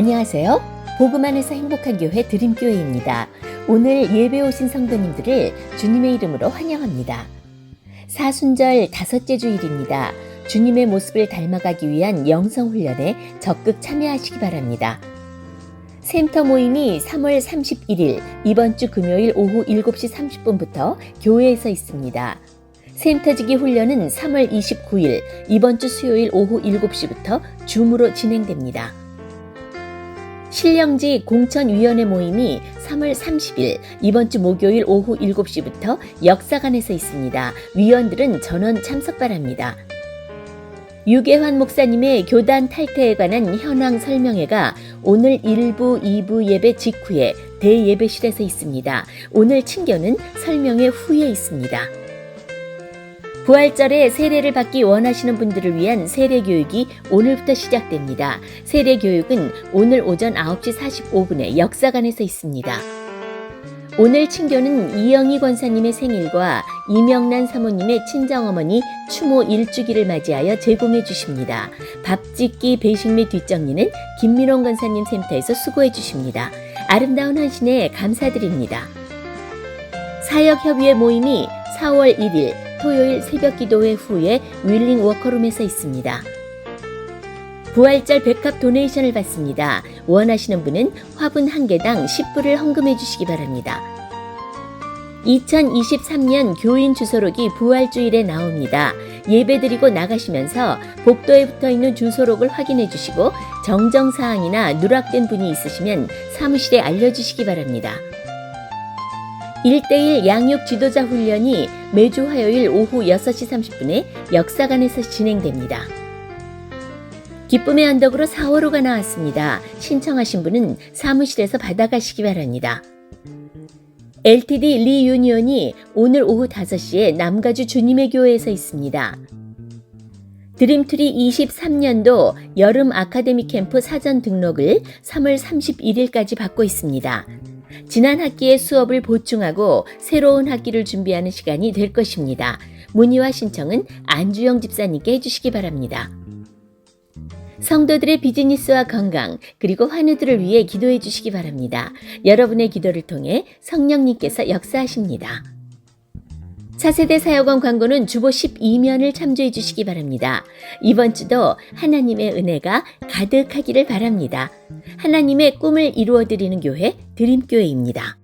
안녕하세요. 복음 안에서 행복한 교회 드림교회입니다. 오늘 예배 오신 성도님들을 주님의 이름으로 환영합니다. 사순절 다섯째 주일입니다. 주님의 모습을 닮아가기 위한 영성 훈련에 적극 참여하시기 바랍니다. 센터 모임이 3월 31일 이번 주 금요일 오후 7시 30분부터 교회에서 있습니다. 센터지기 훈련은 3월 29일 이번 주 수요일 오후 7시부터 줌으로 진행됩니다. 신령지 공천위원회 모임이 3월 30일 이번 주 목요일 오후 7시부터 역사관에서 있습니다. 위원들은 전원 참석 바랍니다. 유계환 목사님의 교단 탈퇴에 관한 현황 설명회가 오늘 1부, 2부 예배 직후에 대예배실에서 있습니다. 오늘 친교는 설명회 후에 있습니다. 부활절에 세례를 받기 원하시는 분들을 위한 세례 교육이 오늘부터 시작됩니다. 세례 교육은 오늘 오전 9시 45분에 역사관에서 있습니다. 오늘 친교는 이영희 권사님의 생일과 이명란 사모님의 친정어머니 추모 일주기를 맞이하여 제공해 주십니다. 밥 짓기, 배식 및 뒷정리는 김민원 권사님 센터에서 수고해 주십니다. 아름다운 헌신에 감사드립니다. 사역협의회 모임이 4월 1일 토요일 새벽 기도회 후에 윌링 워커룸에서 있습니다. 부활절 백합 도네이션을 받습니다. 원하시는 분은 화분 한 개당 10불을 헌금해 주시기 바랍니다. 2023년 교인 주소록이 부활주일에 나옵니다. 예배드리고 나가시면서 복도에 붙어 있는 주소록을 확인해 주시고 정정사항이나 누락된 분이 있으시면 사무실에 알려주시기 바랍니다. 1대1 양육 지도자 훈련이 매주 화요일 오후 6시 30분에 역사관에서 진행됩니다. 기쁨의 언덕으로 4월호가 나왔습니다. 신청하신 분은 사무실에서 받아가시기 바랍니다. LTD 리 유니온이 오늘 오후 5시에 남가주 주님의 교회에서 있습니다. 드림트리 23년도 여름 아카데미 캠프 사전 등록을 3월 31일까지 받고 있습니다. 지난 학기의 수업을 보충하고 새로운 학기를 준비하는 시간이 될 것입니다. 문의와 신청은 안주영 집사님께 해주시기 바랍니다. 성도들의 비즈니스와 건강 그리고 환우들을 위해 기도해 주시기 바랍니다. 여러분의 기도를 통해 성령님께서 역사하십니다. 차세대 사역원 광고는 주보 12면을 참조해 주시기 바랍니다. 이번 주도 하나님의 은혜가 가득하기를 바랍니다. 하나님의 꿈을 이루어 드리는 교회 드림교회입니다.